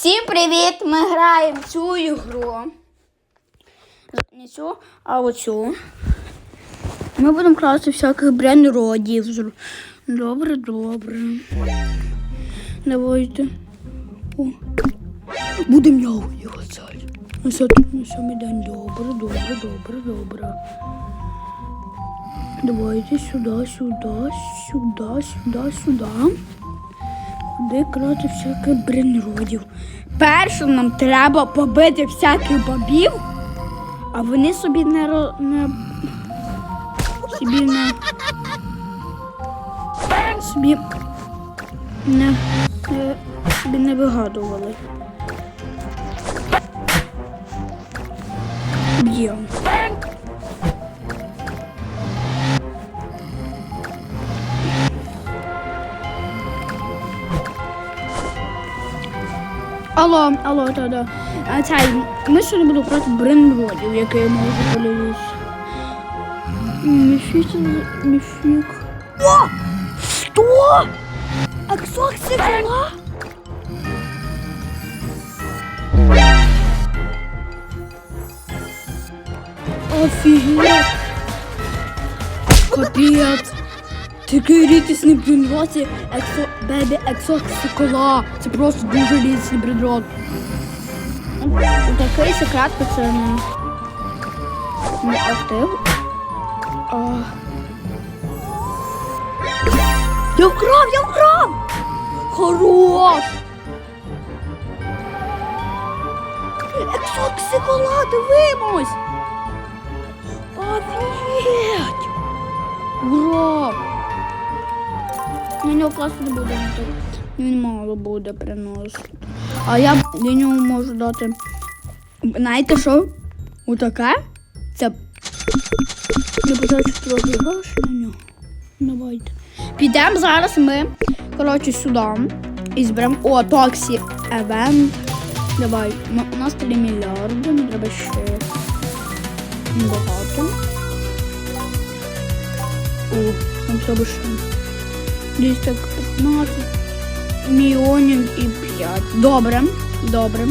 Всім привіт! Ми граємо цю ігру. Не цю, а оцю. Ми будемо красти всяких брендродів. Зр- Добре, добре. Давайте. О. Будемо його. На сьогодні на сьомий день. Добре, добре, добре, добре. Давайте сюди, сюди, сюди, сюди, сюди. Куди крати всяких бренродів. Перше нам треба побити всяких бабів, а вони собі не ро- не собі не собі не собі не вигадували. Б'ємо. Алло, алло, та да. А цей, ми сьогодні будемо проти бренродів, який я можу подивитися. Міфік. О! Що? Аксоксикла? Офігеть! Капець! Такий рідкісний бренрод, це ексо... бебі ексоксикола. Це просто дуже рідкісний бренрод. Такий секрет пацани. Не актив. А... Я вкрав, я вкрав! Хорош! Ексоксикола, дивимось! Офігеть! Ура! На нього класно не буде не. Він мало буде приносити. А я для нього можу дати. Знаєте що? Отаке? Це. Я почав трохи гроші на нього. Давайте. Підемо зараз ми, коротше, сюди. І зберемо. О, Токсі Евент. Давай. Ну, У нас 3 мільярди, мені треба ще багато. О, нам треба ще. Десь так 15 мільйонів і 5. Добре, добре.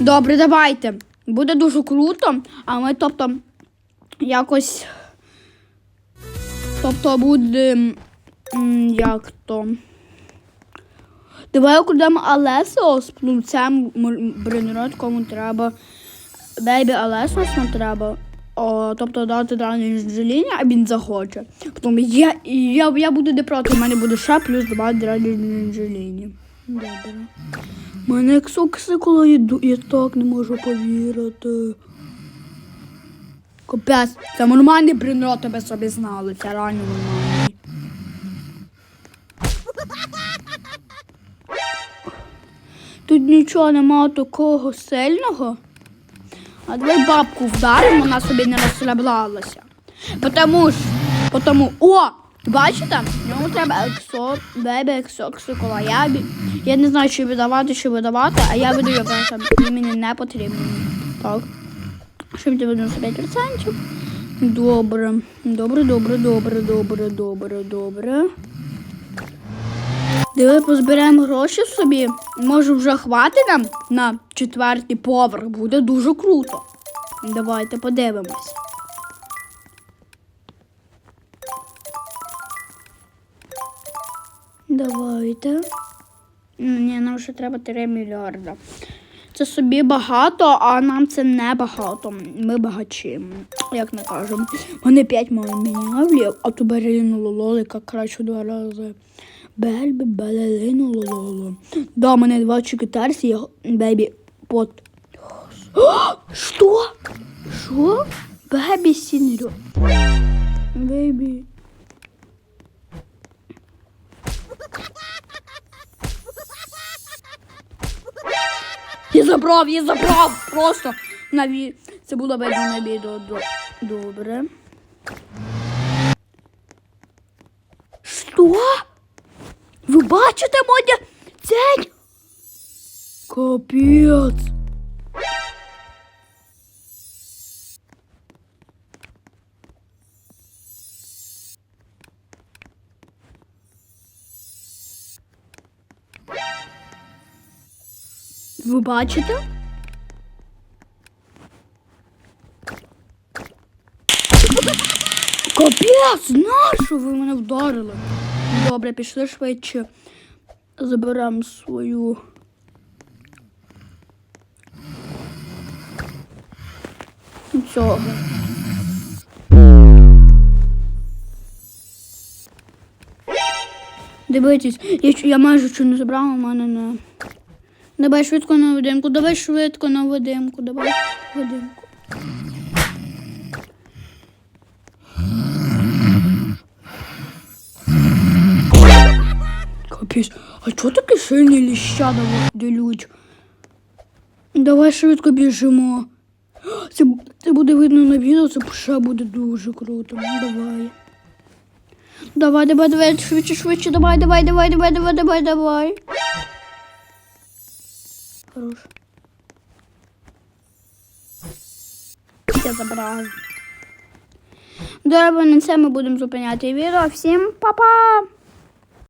Добре, давайте. Буде дуже круто, а ми, тобто, якось. Тобто буде. Як то. Давай окладемо Алесо з плунцем бренерот, кому треба. Бейбі Алесос нам треба. О, тобто дати дані Анджеліні, а він захоче. Потім я, я, я буду не у мене буде ще плюс два драні Анджеліні. Добре. Мене як соксикола йду, я так не можу повірити. Капець, це нормальний бренрот, тебе собі знали, це реально нормальний. Тут нічого немає такого сильного. А давай бабку вдаримо, вона собі не розслаблялася. Потому ж, потому, о, бачите, йому треба ексо, бебе, ексо, ксикола. Я, я не знаю, чи видавати, чи видавати, а я видаю, просто він мені не потрібен. Так. Щоб 95%. Добре. Добре, добре, добре, добре, добре, добре. Диви, позберемо гроші собі. Може, вже хватить нам на четвертий поверх. Буде дуже круто. Давайте подивимось. Давайте. Ні, нам ще треба 3 мільярда. Це собі багато, а нам це не багато. Ми багачі, як не кажемо. Вони 5 мільярдів, а ту береліну лололика краще два рази. Бельбі, белелину лололо. Да, мене два чекітарсі, я бебі пот. Що? Що? Бебі сінрю. Бебі. Я забрав, я забрав! Просто на ві... Це було видно на відео. До- Добре. Що? Ви бачите, Модя? Цей? Капець. Ви бачите? Капець, нащо ви мене вдарили? Добре, пішли швидше. Заберемо свою. Цього. Дивитесь, я, я майже що не забрала, у мене не. Давай швидко на видимку, давай швидко на видимку, давай видимку. Капець, а чого такі сильні ліща делють? Давай швидко біжимо. Це, це буде видно на відео, це ще буде дуже круто. Давай. Давай, давай, давай, швидше, швидше, давай, давай, давай, давай, давай, давай, давай. Хорош. Я забрав. Добре, на це ми будемо зупиняти відео. Всім па-па!